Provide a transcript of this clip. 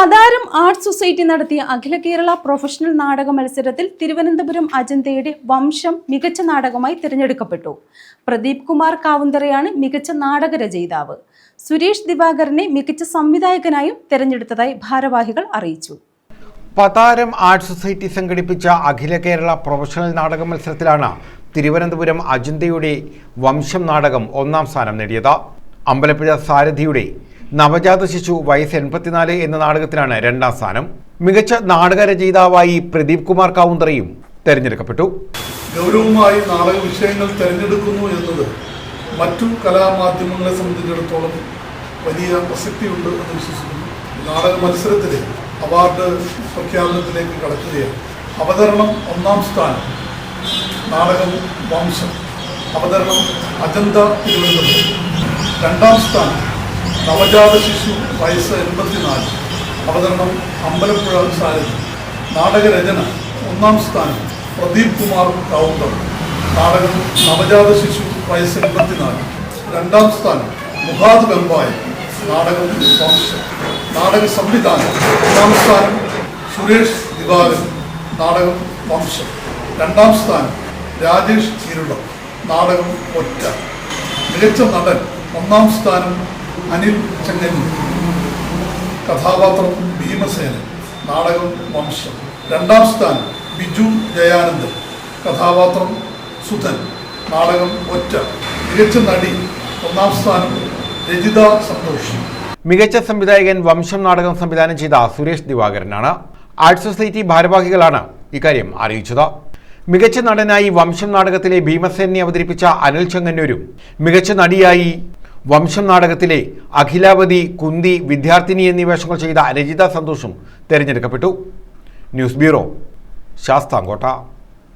Patharam arts society നടത്തിയ അഖില Kerala professional നാടക മത്സരത്തിൽ തിരുവനന്തപുരം അജന്തയുടെ വംശം മികച്ച നാടകമായി തിരഞ്ഞെടുക്കപ്പെട്ടു. പ്രദീപ് കുമാർ കാവുന്തറയാണ് മികച്ച നാടക രചയിതാവ്. സുരേഷ് ദിവാകരനെ മികച്ച സംവിധായകനായും തിരഞ്ഞെടുത്തതായി ഭാരവാഹികൾ അറിയിച്ചു. പതാരം ആർട്ട് സൊസൈറ്റി സംഘടിപ്പിച്ച അഖില കേരള പ്രൊഫഷണൽ നാടക മത്സരത്തിലാണ് തിരുവനന്തപുരം അജന്തയുടെ വംശം നാടകം ഒന്നാം സ്ഥാനം നേടിയത്. അമ്പലപ്പുഴ സാരഥിയുടെ നവജാത ശിശു വയസ്സ് എൺപത്തിനാല് എന്ന നാടകത്തിനാണ് രണ്ടാം സ്ഥാനം. മികച്ച നാടക രചയിതാവായി പ്രദീപ് കുമാർ കാവുന്തറയും തെരഞ്ഞെടുക്കപ്പെട്ടു. ഗൗരവമായി നാടക വിഷയങ്ങൾ തിരഞ്ഞെടുക്കുന്നു എന്നത് മറ്റു കലാമാധ്യമങ്ങളെ സംബന്ധിച്ചിടത്തോളം വലിയ പ്രസക്തിയുണ്ട് എന്ന് വിശ്വസിക്കുന്നു. നാടക മത്സരത്തിലെ അവാർഡ് പ്രഖ്യാപനത്തിലേക്ക് കടക്കുകയാണ്. അവതരണം ഒന്നാം സ്ഥാനം നാടകം വംശം. അവതരണം അജന്ത തിരുവനന്തപുരം. രണ്ടാം സ്ഥാനം നവജാത ശിശു വയസ്സ് എൺപത്തിനാല്. അവതരണം അമ്പലപ്പുഴ സാരഥി. നാടകരചന ഒന്നാം സ്ഥാനം പ്രദീപ് കുമാർ കാവുന്തർ നാടകം നവജാത ശിശു വയസ്സ് എൺപത്തിനാല്. രണ്ടാം സ്ഥാനം മുഹാദ് വെമ്പായ നാടകം വംശം നാടക സംവിധാനം ഒന്നാം സ്ഥാനം സുരേഷ് ദിവാകരൻ. നാടകം വംശം. രണ്ടാം സ്ഥാനം രാജേഷ് ഇരുളം. നാടകം ഒറ്റ. മികച്ച നടൻ ഒന്നാം സ്ഥാനം അനിൽ ചെങ്ങന്നൂർ. കഥാപാത്രം ഭീമസേന നാടകം വംശം. രണ്ടാം സ്ഥാനം ബിജു ജയാനന്ദൻ. കഥാപാത്രം സുധൻ നാടകം ഒറ്റ. മികച്ച നടി ഒന്നാം സ്ഥാനം രജിത സന്തോഷ്. മികച്ച സംവിധായകൻ വംശം നാടകം സംവിധാനം ചെയ്ത സുരേഷ് ദിവാകരനാണ്. ആർട്സ് സൊസൈറ്റി ഭാരവാഹികളാണ് ഇക്കാര്യം അറിയിച്ചത്. മികച്ച നടനായി വംശം നാടകത്തിലെ ഭീമസേനെ അവതരിപ്പിച്ച അനിൽ ചെങ്ങന്നൂരും മികച്ച നടിയായി വംശം നാടകത്തിലെ അഖിലാവതി കുന്തി വിദ്യാർത്ഥിനി എന്നീ വേഷങ്ങൾ ചെയ്ത രജിത സന്തോഷും തെരഞ്ഞെടുക്കപ്പെട്ടു. News bureau Sasthamkotta.